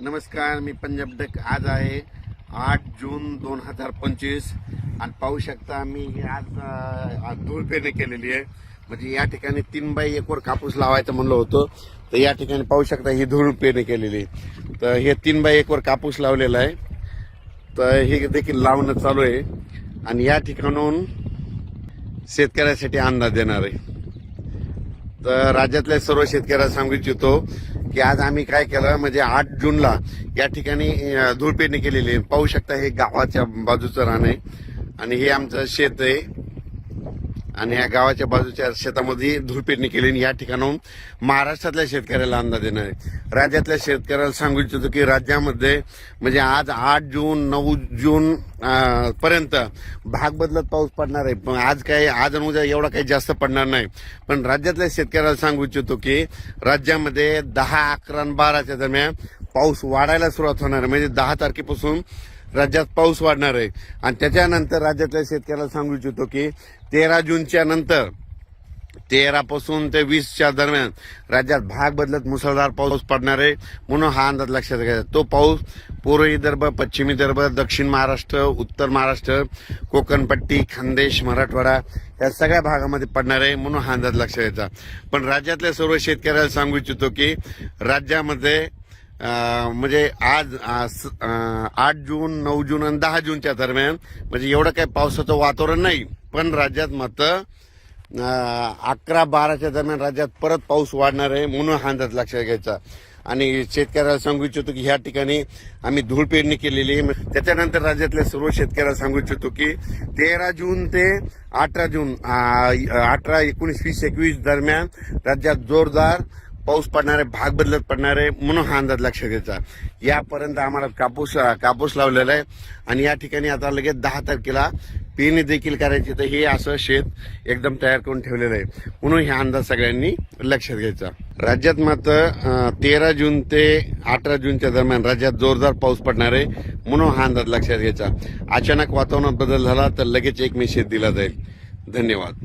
नमस्कार मी पंजाब डक. आज आहे आठ जून दोन हजार पंचवीस. आणि पाहू शकता मी आज आज धूळ पेरणी केलेली आहे. म्हणजे या ठिकाणी तीन बाय एकवर कापूस लावायचं म्हणलं होतं. तर या ठिकाणी पाहू शकता ही धूळ पेरणी केलेली आहे. तर हे तीन बाई एकवर कापूस लावलेला आहे. तर हे देखील लावणं चालू आहे. आणि या ठिकाणून शेतकऱ्यासाठी अंदाज देणार आहे. तर राज्यातल्या सर्व शेतकऱ्यांना सांगू इच्छितो की आज आम्ही काय केलं म्हणजे आठ जूनला या ठिकाणी अं, धूळ पेरणी केलेली आहे. पाहू शकता हे गावाच्या बाजूचं रान आहे. आणि हे आमचं शेत आहे. आणि या गावाच्या बाजूच्या शेतामध्ये धूळ केली आणि या ठिकाणाहून महाराष्ट्रातल्या शेतकऱ्याला अंदाज देणार आहे. राज्यातल्या शेतकऱ्याला सांगू इच्छितो की राज्यामध्ये म्हणजे आज आठ जून नऊ जून पर्यंत भाग बदलत पाऊस पडणार आहे. पण आज काय आज आणि उद्या एवढा काही जास्त पडणार नाही. पण राज्यातल्या शेतकऱ्याला सांगू इच्छितो की राज्यामध्ये दहा अकरा आणि बाराच्या दरम्यान पाऊस वाढायला सुरुवात होणार आहे. म्हणजे दहा तारखेपासून राज्यात पाऊस वाढणार आहे. आणि त्याच्यानंतर राज्यातल्या शेतकऱ्याला सांगू इच्छितो की तेरा जूनच्या नंतर तेरापासून ते वीसच्या दरम्यान राज्यात भाग बदलत मुसळधार पाऊस पडणार आहे म्हणून हा अंदाज लक्षात घ्यायचा तो पाऊस पूर्व विदर्भ पश्चिम विदर्भ दक्षिण महाराष्ट्र उत्तर महाराष्ट्र कोकणपट्टी खानदेश मराठवाडा या सगळ्या भागामध्ये पडणार आहे म्हणून हा अंदाज लक्षात घ्यायचा. पण राज्यातल्या सर्व शेतकऱ्याला सांगू इच्छितो की राज्यामध्ये म्हणजे आज आठ जून नऊ जून आणि दहा जूनच्या दरम्यान म्हणजे एवढं काही पावसाचं वातावरण नाही पण राज्यात मात्र अकरा बाराच्या दरम्यान राज्यात परत पाऊस वाढणार आहे म्हणून हा अंदाज लक्षात घ्यायचा. आणि शेतकऱ्याला सांगू इच्छितो की ह्या ठिकाणी आम्ही धूळ पेरणी केलेली आहे. त्याच्यानंतर राज्यातल्या सर्व शेतकऱ्याला सांगू इच्छितो की तेरा जून ते अठरा जून अठरा एकोणीस वीस एकवीस दरम्यान राज्यात जोरदार पाऊस पडणार आहे भाग बदलत पडणार आहे म्हणून हा अंदाज लक्षात घ्यायचा यापर्यंत आम्हाला कापूस कापूस लावलेला आहे आणि या ठिकाणी आता लगेच दहा तारखेला पेरणी देखील करायची तर हे असं शेत एकदम तयार करून ठेवलेलं आहे. म्हणून हा अंदाज सगळ्यांनी लक्षात घ्यायचा. राज्यात मात्र तेरा जून ते अठरा जूनच्या दरम्यान राज्यात जोरदार पाऊस पडणार आहे म्हणून हा अंदाज लक्षात घ्यायचा. अचानक वातावरणात बदल झाला तर लगेच एक मेसेज दिला जाईल. धन्यवाद.